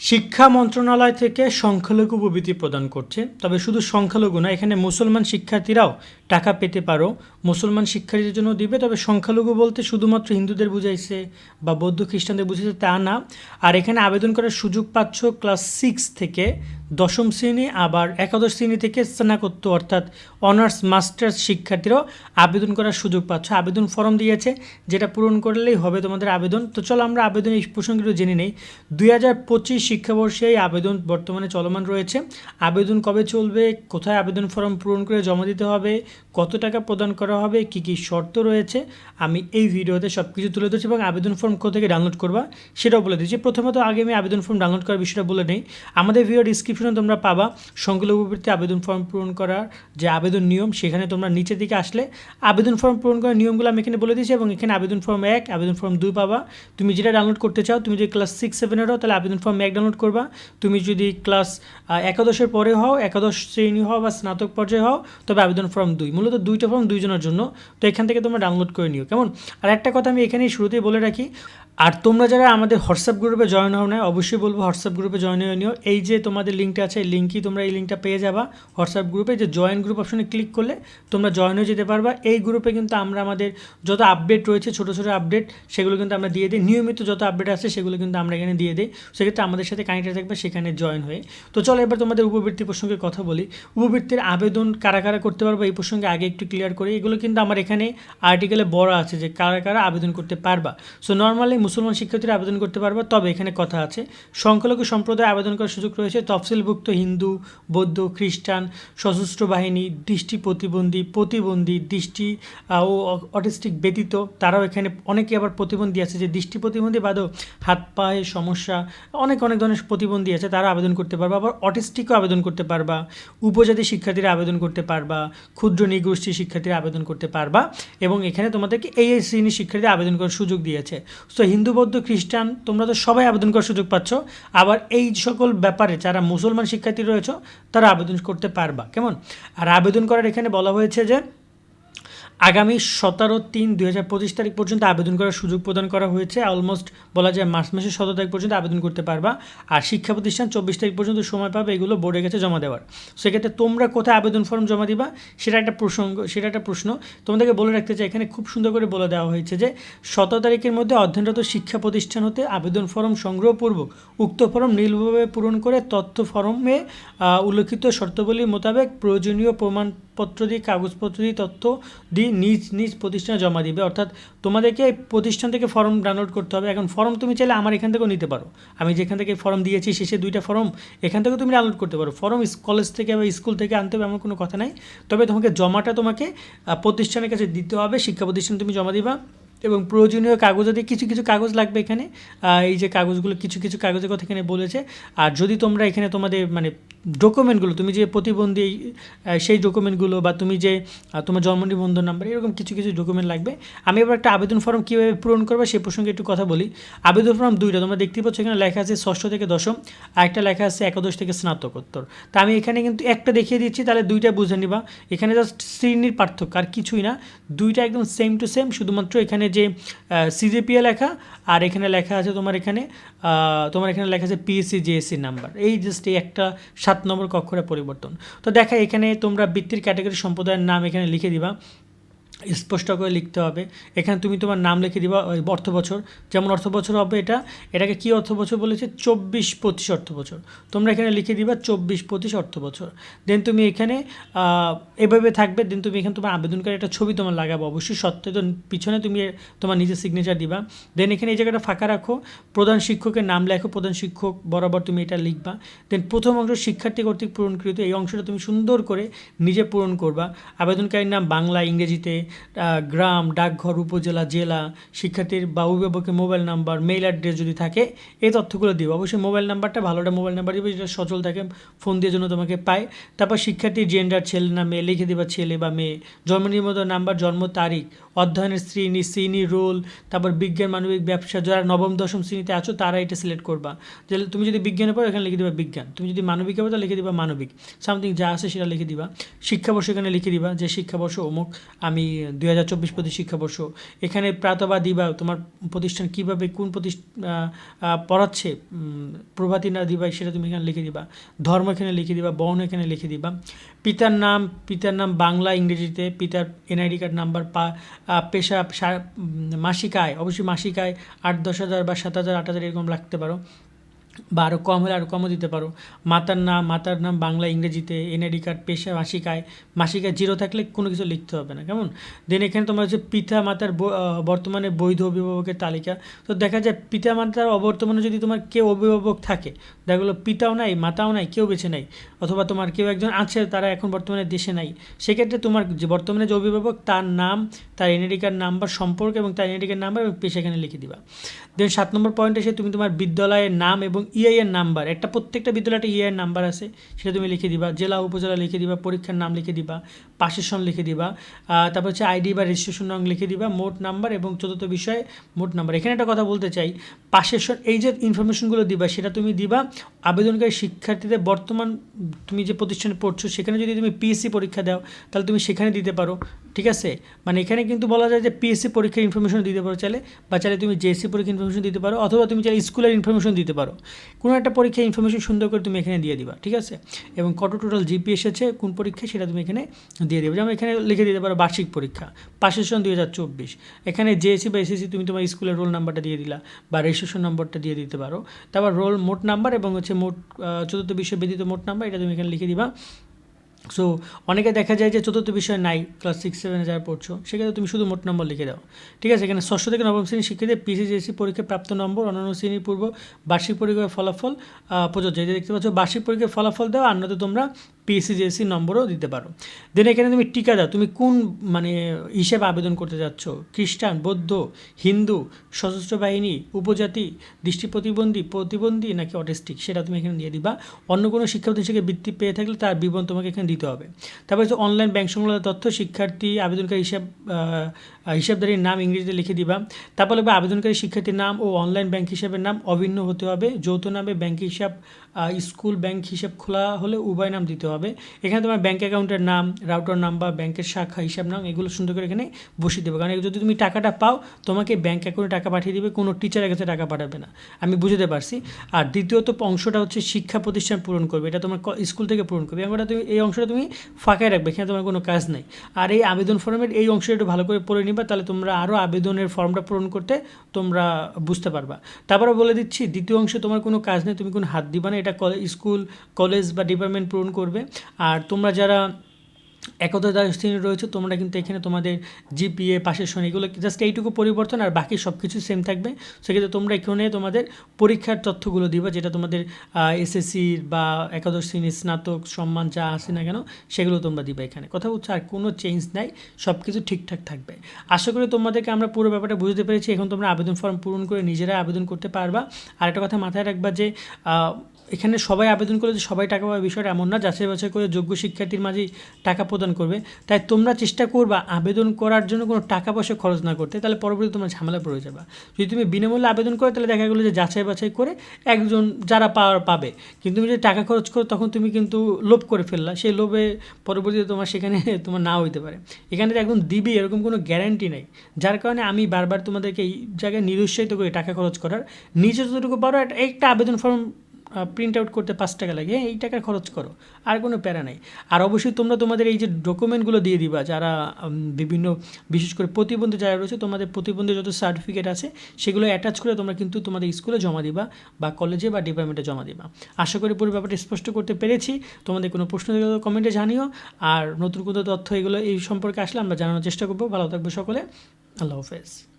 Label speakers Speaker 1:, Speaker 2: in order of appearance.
Speaker 1: শিক্ষা মন্ত্রণালয় থেকে সংখ্যালঘু উপবৃত্তি প্রদান করছে। তবে শুধু সংখ্যালঘু না, এখানে মুসলমান শিক্ষার্থীরাও টাকা পেতে পারো। মুসলমান শিক্ষার্থীদের জন্য দিবে, তবে সংখ্যালঘু বলতে শুধুমাত্র হিন্দুদের বুঝাইছে বা বৌদ্ধ খ্রিস্টানদের বুঝাইছে তা না। আর এখানে আবেদন করার সুযোগ পাচ্ছ ক্লাস সিক্স থেকে দশম শ্রেণি, আবার একাদশ শ্রেণি থেকে স্নাতকোত্তর, অর্থাৎ অনার্স, মাস্টার্স শিক্ষার্থীরাও আবেদন করার সুযোগ পাচ্ছ। আবেদন ফর্ম দিয়েছে, যেটা পূরণ করলেই হবে তোমাদের আবেদন। তো চলো আমরা আবেদন এই প্রসঙ্গে জেনে নেই। দুই হাজার পঁচিশ শিক্ষাবর্ষে এই আবেদন বর্তমানে চলমান রয়েছে। আবেদন কবে চলবে, কোথায় আবেদন ফর্ম পূরণ করে জমা দিতে হবে, কত টাকা প্রদান করা হবে, কী কী শর্ত রয়েছে, আমি এই ভিডিওতে সব কিছু তুলে ধরছি এবং আবেদন ফর্ম কোথা থেকে ডাউনলোড করবা সেটাও বলে দিচ্ছি। প্রথমত আগে আমি আবেদন ফর্ম ডাউনলোড করার বিষয়টা বলে নেই। আমাদের ভিডিও ডিসক্রিপশনে তোমরা পাবা। সংখ্যালঘু বৃত্তি আবেদন ফর্ম পূরণ করার যে আবেদন নিয়ম, সেখানে তোমরা নিচের দিকে আসলে আবেদন ফর্ম পূরণ করার নিয়মগুলো আমি এখানে বলে দিয়েছি এবং এখানে আবেদন ফর্ম এক, আবেদন ফর্ম দুই পাবা। তুমি যেটা ডাউনলোড করতে চাও, তুমি যদি ক্লাস সিক্স সেভেনের হও তাহলে আবেদন ফর্ম এক ডাউনলোড করবা। তুমি যদি ক্লাস একাদশের পরে হও, একাদশ শ্রেণি হও বা স্নাতক পর্যায়ে হও, তবে আবেদন ফর্ম দুই। মূলত দুইটা ফর্ম দুইজনের জন্য। তো এখান থেকে তোমরা ডাউনলোড করে নিও। কেমন? আর একটা কথা আমি এখানেই শুরুতেই বলে রাখি। আর তোমরা যারা আমাদের হোয়াটসঅ্যাপ গ্রুপে জয়েন হও না অবশ্যই বলব হোয়াটসঅ্যাপ গ্রুপে জয়েন হয়ে নিও। এই যে তোমাদের লিঙ্কটা আছে, এই লিঙ্কই তোমরা এই লিঙ্কটা পেয়ে যাবা হোয়াটসঅ্যাপ গ্রুপে। যে জয়েন গ্রুপ অপশনে ক্লিক করলে তোমরা জয়েন হয়ে যেতে পারবা। এই গ্রুপে কিন্তু আমরা আমাদের যত আপডেট রয়েছে, ছোটো ছোটো আপডেট, সেগুলো কিন্তু আমরা দিয়ে দিই। নিয়মিত যত আপডেট আছে, সেগুলো কিন্তু আমরা এখানে দিয়ে দিই। সেক্ষেত্রে আমাদের সাথে কানেক্টেড থাকবে, সেখানে জয়েন হয়ে। তো চলো এবার তোমাদের উপবৃত্তি প্রসঙ্গে কথা বলি। উপবৃত্তির আবেদন কারা কারা করতে পারবে এই প্রসঙ্গে আগে একটু ক্লিয়ার করি। এগুলো কিন্তু আমার এখানে আর্টিকেলে বড় আছে যে কারা কারা আবেদন করতে পারবা। সো নর্মালি মুসলমান শিক্ষার্থীরা আবেদন করতে পারবা। তবে এখানে কথা আছে, সংখ্যালঘু সম্প্রদায় আবেদন করার সুযোগ রয়েছে। তফসিলভুক্ত হিন্দু, বৌদ্ধ, খ্রিস্টান, সশস্ত্র বাহিনী, দৃষ্টি প্রতিবন্ধী প্রতিবন্ধী, দৃষ্টি ও অটিস্টিক ব্যতীত তারাও এখানে অনেকে আবার প্রতিবন্ধী আছে। যে দৃষ্টি প্রতিবন্ধী বাদেও হাত পায়ে সমস্যা, অনেক অনেক ধরনের প্রতিবন্ধী আছে, তারা আবেদন করতে পারবা। আবার অটিস্টিকও আবেদন করতে পারবা। উপজাতি শিক্ষার্থীরা আবেদন করতে পারবা। ক্ষুদ্র নিগোষ্ঠী শিক্ষার্থীরা আবেদন করতে পারবা। এবং এখানে তোমাদেরকে এই শ্রেণির শিক্ষার্থীরা আবেদন করার সুযোগ দিয়েছে। সো হিন্দু বৌদ্ধ খ্রিস্টান, তোমরা তো সবাই আবেদন করার সুযোগ পাচ্ছ। আবার এই সকল ব্যাপারে যারা মুসলমান শিক্ষার্থী রয়েছে, তারা আবেদন করতে পারবা। কেমন? আর আবেদন করার এখানে বলা হয়েছে যে আগামী সতেরো তিন দুই হাজার পঁচিশ তারিখ পর্যন্ত আবেদন করার সুযোগ প্রদান করা হয়েছে। অলমোস্ট বলা যায় মার্চ মাসের সতেরো তারিখ পর্যন্ত আবেদন করতে পারবা। আর শিক্ষা প্রতিষ্ঠান চব্বিশ তারিখ পর্যন্ত সময় পাবে এগুলো বোর্ডের কাছে জমা দেওয়ার। সেক্ষেত্রে তোমরা কোথায় আবেদন ফর্ম জমা দিবা, সেটা একটা প্রসঙ্গ, সেটা একটা প্রশ্ন। তোমাদেরকে বলে রাখতে চাই, এখানে খুব সুন্দর করে বলে দেওয়া হয়েছে যে, সতেরো তারিখের মধ্যে অধ্যয়নরত শিক্ষা প্রতিষ্ঠান হতে আবেদন ফর্ম সংগ্রহপূর্বক উক্ত ফর্ম নীলভাবে পূরণ করে তথ্য ফর্মে উল্লেখিত শর্তাবলী মোতাবেক প্রয়োজনীয় প্রমাণপত্র দিয়ে, কাগজপত্র দিয়ে, তথ্য দিয়ে নিজ নিজ প্রতিষ্ঠানে জমা দিবে। অর্থাৎ তোমাদেরকে এই প্রতিষ্ঠান থেকে ফর্ম ডাউনলোড করতে হবে। এখন ফর্ম তুমি চাইলে আমার এখান থেকেও নিতে পারো। আমি যেখান থেকে ফর্ম দিয়েছি, শেষে দুইটা ফর্ম এখান থেকেও তুমি ডাউনলোড করতে পারো। ফর্ম কলেজ থেকে বা স্কুল থেকে আনতে হবে এমন কোনো কথা নাই। তবে তোমাকে জমাটা তোমাকে প্রতিষ্ঠানের কাছে দিতে হবে, শিক্ষা প্রতিষ্ঠানে তুমি জমা দিবা। এবং প্রয়োজনীয় কাগজাদি কিছু কিছু কাগজ লাগবে এখানে। এই যে কাগজগুলো কিছু কিছু কাগজের কথা এখানে বলেছে। আর যদি তোমরা এখানে তোমাদের মানে ডকুমেন্টগুলো তুমি যে প্রতিবন্ধী সেই ডকুমেন্টগুলো বা তুমি যে তোমার জন্ম নিবন্ধন নাম্বার এরকম কিছু কিছু ডকুমেন্ট লাগবে। আমি এবার একটা আবেদন ফর্ম কীভাবে পূরণ করবে সেই প্রসঙ্গে একটু কথা বলি। আবেদন ফর্ম দুইটা, তোমরা দেখতে পাচ্ছ এখানে লেখা আছে ষষ্ঠ থেকে দশম, আর একটা লেখা আছে একাদশ থেকে স্নাতকোত্তর। তা আমি এখানে কিন্তু একটা দেখিয়ে দিচ্ছি, তাহলে দুইটা বুঝে নিবা। এখানে জাস্ট শ্রেণির পার্থক্য, আর কিছুই না। দুইটা একদম সেম টু সেম শুধুমাত্র এখানে যে সিজিপিএ লেখা, আর এখানে লেখা আছে তোমার এখানে তোমার এখানে লেখা আছে পিএসসি জিএসসি নাম্বার এই জাস্ট এই একটা সাত নম্বর কক্ষরে পরিবর্তন। তো দেখা, এখানে তোমরা বৃত্তির ক্যাটাগরি সম্প্রদায়ের নাম এখানে লিখে দিবা। স্পষ্ট করে লিখতে হবে। এখানে তুমি তোমার নাম লিখে দিবা অর্থ বছর। যেমন অর্থ বছর হবে এটা, এটাকে কী অর্থ বছর বলেছে? চব্বিশ পঁচিশ অর্থ বছর। তোমরা এখানে লিখে দিবা চব্বিশ পঁচিশ অর্থ বছর। দেন তুমি এখানে এভাবে থাকবে দেন তুমি এখানে তোমার আবেদনকারী একটা ছবি তোমার লাগাবো। অবশ্যই সত্ত্বে তো পিছনে তুমি তোমার নিজের সিগনেচার দিবা। দেন এখানে এই জায়গাটা ফাঁকা রাখো। প্রধান শিক্ষকের নাম লেখো, প্রধান শিক্ষক বরাবর তুমি এটা লিখবা। দেন প্রথম অংশ শিক্ষার্থী কর্তৃক পূরণকৃত, এই অংশটা তুমি সুন্দর করে নিজে পূরণ করবা। আবেদনকারীর নাম বাংলা, ইংরেজিতে। গ্রাম, ডাকঘর, উপজেলা, জেলা, শিক্ষার্থীর বা অভিভাবকের মোবাইল নাম্বার, মেইল অ্যাড্রেস যদি থাকে, এই তথ্যগুলো দিব অবশ্যই মোবাইল নাম্বারটা ভালোটা মোবাইল নাম্বার দিবে যেটা সচল থাকে, ফোন দিয়ে জন্য তোমাকে পায়। তারপর শিক্ষার্থীর জেন্ডার ছেলে না মেয়ে লিখে দিবা ছেলে বা মেয়ে। জন্ম নিবন্ধন নাম্বার জন্ম তারিখ অধ্যয়নের শ্রেণি শ্রেণি রোল, তারপর বিজ্ঞান, মানবিক ব্যবসা, যারা নবম, দশম শ্রেণীতে আছো, তারা এটা সিলেক্ট করবা। যে তুমি যদি বিজ্ঞানে পড়ো, এখানে লিখে দিবা বিজ্ঞান। তুমি যদি মানবিকে পড়ো লিখে দিবা মানবিক। সামথিং যা আছে সেটা লিখে দিবা। শিক্ষাবর্ষ এখানে লিখে দিবা, যে শিক্ষাবর্ষ অমুক, আমি দুই হাজার চব্বিশ প্রতি শিক্ষাবর্ষ। এখানে প্রাতবা দিবা তোমার প্রতিষ্ঠান কীভাবে, কোন প্রতিষ্ঠা পড়াচ্ছে প্রভাতী না দিবা সেটা তুমি এখানে লিখে দিবা। ধর্ম এখানে লিখে দিবা বর্ণ এখানে লিখে দিবা। পিতার নাম পিতার নাম বাংলা ইংরেজিতে, পিতার এনআইডি কার্ড নাম্বার, পা পেশা মাসিক আয় অবশ্যই মাসিক আয় আট, দশ হাজার বা সাত হাজার, আট হাজার এরকম রাখতে পারো। বা আরও কম হলে আরও কমও দিতে পারো। মাতার নাম মাতার নাম বাংলা, ইংরেজিতে এনআইডি কার্ড পেশা, মাসিকায়। মাসিকায় জিরো থাকলে কোনো কিছু লিখতে হবে না, কেমন? দেন এখানে তোমার হচ্ছে পিতা মাতার বর্তমানে বৈধ অভিভাবকের তালিকা। তো দেখা যায় পিতা মাতার অবর্তমানে যদি তোমার কেউ অভিভাবক থাকে, দেখা গেলো পিতাও নাই, মাতাও নাই, কেউ বেছে নাই, অথবা তোমার কেউ একজন আছে, তারা এখন বর্তমানে দেশে নাই, সেক্ষেত্রে তোমার যে বর্তমানে যে অভিভাবক, তার নাম, তার এনআইডি কার্ড নাম্বার সম্পর্ক এবং তার এনআইডি কার্ড নাম্বার এবং পেশা এখানে লিখে দিবা। দেন সাত নম্বর পয়েন্ট এসে তুমি তোমার বিদ্যালয়ের নাম এবং ইআই এর নাম্বার একটা প্রত্যেকটা বিদ্যালয়ে একটা ইআই এর নাম্বার আছে, সেটা তুমি লিখে দিবা, জেলা উপজেলা লিখে দিবা, পরীক্ষার নাম লিখে দিবা পাশের লিখে দিবা তারপর হচ্ছে আইডি বা রেজিস্ট্রেশন নং লিখে দিবা, মোট নাম্বার এবং চতুর্থ বিষয়ে মোট নাম্বার এখানে একটা কথা বলতে চাই পাশের সন এই যে ইনফরমেশনগুলো দিবা, সেটা তুমি দিবা আবেদনকারী শিক্ষার্থীদের বর্তমান তুমি যে প্রতিষ্ঠানে পড়ছো, সেখানে যদি তুমি পিএসসি পরীক্ষা দাও, তাহলে তুমি সেখানে দিতে পারো। ঠিক আছে? মানে এখানে কিন্তু বলা যায় যে পিএসসি পরীক্ষার ইনফরমেশন দিতে পারো চাইলে, বা চাইলে তুমি জেএসসি পরীক্ষার ইনফরমেশন দিতে পারো, অথবা তুমি চাইলে স্কুলের ইনফরমেশন দিতে পারো। কোনো একটা পরীক্ষার ইনফরমেশন সুন্দর করে তুমি এখানে দিয়ে দিবা, ঠিক আছে? এবং কত টোটাল জিপি এসেছে কোন পরীক্ষা সেটা তুমি এখানে দিয়ে দেবে। যেমন এখানে লিখে দিতে পারো বার্ষিক পরীক্ষা, পাশের সন দুই হাজার চব্বিশ। এখানে জেএসসি বা এসএসসি তুমি তোমার স্কুলের রোল নাম্বারটা দিয়ে দিলা, বা রেজিস্ট্রেশন নম্বরটা দিয়ে দিতে পারো। তারপর রোল মোট নাম্বার এবং হচ্ছে মোট চতুর্থ বিশ্ব ব্যতীত মোট নাম্বার এটা তুমি এখানে লিখে দিবা। সো অনেকে দেখা যায় যে চতুর্থ বিষয় নাই ক্লাস সিক্স সেভেনে যারা পড়ছো, সেক্ষেত্রে তুমি শুধু মোট নম্বর লিখে দাও। ঠিক আছে? এখানে ষষ্ঠ থেকে নবম শ্রেণির শিক্ষার্থীদের পিসিজিএসসি পরীক্ষায় প্রাপ্ত নম্বর, অন্যান্য শ্রেণির পূর্ব বার্ষিক পরীক্ষার ফলাফল প্রযোজ্য। এটা দেখতে পাচ্ছ, বার্ষিক পরীক্ষার ফলাফল দেওয়া আর তোমরা পিএসসিজিএসসি নম্বরও দিতে পারো। দেন এখানে তুমি টিকা দাও তুমি কোন মানে হিসেবে আবেদন করতে যাচ্ছ? খ্রিস্টান বৌদ্ধ হিন্দু সশস্ত্র বাহিনী উপজাতি দৃষ্টি প্রতিবন্ধী প্রতিবন্ধী নাকি অটিস্টিক? সেটা তুমি এখানে দিয়ে দিবা। অন্য কোনো শিক্ষা প্রতিষ্ঠান বৃত্তি পেয়ে থাকলে তার বিবরণ তোমাকে এখানে দিতে হবে। তারপর হচ্ছে অনলাইন ব্যাংক সংক্রান্ত তথ্য শিক্ষার্থী আবেদনকারী হিসাব আহ, হিসাবধারীর নাম ইংরেজিতে লিখে দিবা। তারপর লিখবা আবেদনকারী শিক্ষার্থীর নাম ও অনলাইন ব্যাংক হিসাবের নাম অভিন্ন হতে হবে। যৌথ নামে ব্যাংক হিসাব স্কুল ব্যাংক হিসাব খোলা হলে উভয় নাম দিতে হবে। এখানে তোমার ব্যাঙ্ক অ্যাকাউন্টের নাম রাউটার নাম্বার ব্যাংকের শাখা, হিসাব নাম, এগুলো সুন্দর করে এখানে বসিয়ে দেবে। কারণ যদি তুমি টাকাটা পাও, তোমাকে ব্যাংক অ্যাকাউন্টে টাকা পাঠিয়ে দিবে, কোনো টিচারের কাছে টাকা পাঠাবে না। আমি বুঝতে পারছি। আর দ্বিতীয়ত অংশটা হচ্ছে শিক্ষা প্রতিষ্ঠান পূরণ করবে। এটা তোমার স্কুল থেকে পূরণ করবে। এবং তুমি এই অংশটা তুমি ফাঁকায় রাখবে। এখানে তোমার কোনো কাজ নেই। আর এই আবেদন ফর্মের এই অংশটা একটু ভালো করে পড়ে নিবা, তাহলে তোমরা আরও আবেদনের ফর্মটা পূরণ করতে তোমরা বুঝতে পারবা। তারপরে বলে দিচ্ছি, দ্বিতীয় অংশে তোমার কোনো কাজ নেই, তুমি কোনো হাত দিবা না। এটা কলে- স্কুল, কলেজ বা ডিপার্টমেন্ট পূরণ করবে। আর তোমরা যারা একতা দ্বাদশ শ্রেণি রয়েছে, তোমরা কিন্তু এখানে তোমাদের জিপিএ পাশের সন এগুলো জাস্ট এইটুকু পরিবর্তন আর বাকি সব কিছু সেম থাকবে। সেক্ষেত্রে তোমরা এখানে তোমাদের পরীক্ষার তথ্যগুলো দিবা, যেটা তোমাদের এসএসসির বা একাদশ শ্রেণির স্নাতক, সম্মান যা আসে না কেন, সেগুলো তোমরা দিবা এখানে। কথা হচ্ছে আর কোনো চেঞ্জ নাই সব কিছু ঠিকঠাক থাকবে। আশা করি তোমাদেরকে আমরা পুরো ব্যাপারটা বুঝতে পেরেছি, এখন তোমরা আবেদন ফর্ম পূরণ করে নিজেরা আবেদন করতে পারবা। আর একটা কথা মাথায় রাখবা যে এখানে সবাই আবেদন করে যে সবাই টাকা পাবে বিষয়টা এমন না যাচাই বাছাই করে যোগ্য শিক্ষার্থীর মাঝেই টাকা প্রদান করবে। তাই তোমরা চেষ্টা করবা আবেদন করার জন্য কোনো টাকা পয়সা খরচ না করতে, তাহলে পরবর্তী তোমরা ঝামেলা পড়ে যাবে। যদি তুমি বিনামূল্যে আবেদন করো, তাহলে দেখা গেলো যে যাচাই বাছাই করে একজন যারা পাওয়ার পাবে। কিন্তু তুমি যদি টাকা খরচ করো, তখন তুমি কিন্তু লোভ করে ফেললা। সেই লোভে পরবর্তীতে তোমার সেখানে তোমার না হইতে পারে। এখানে যে একদম দিবি, এরকম কোনো গ্যারান্টি নেই। যার কারণে আমি বারবার তোমাদেরকে এই জায়গায় নিরুৎসাহিত করি টাকা খরচ করার। নিজে যতটুকু পারো, একটা আবেদন ফর্ম প্রিন্ট আউট করতে পাঁচ টাকা লাগে। এই টাকা খরচ করো, আর কোনো প্যারা নেই। আর অবশ্যই তোমরা তোমাদের এই যে ডকুমেন্টগুলো দিয়ে দিবা, যারা বিভিন্ন, বিশেষ করে প্রতিবন্ধী যারা রয়েছে, তোমাদের প্রতিবন্ধী যত সার্টিফিকেট আছে, সেগুলো অ্যাটাচ করে তোমরা কিন্তু তোমাদের স্কুলে জমা দিবা, বা কলেজে বা ডিপার্টমেন্টে জমা দিবা। আশা করি পুরো ব্যাপারটা স্পষ্ট করতে পেরেছি। তোমাদের কোনো প্রশ্ন থাকলে কমেন্টে জানিও। আর নতুন কোনো তথ্য এগুলো এই সম্পর্কে আসলে আমরা জানানোর চেষ্টা করব। ভালো থাকবে সকলে। আল্লাহ হাফেজ।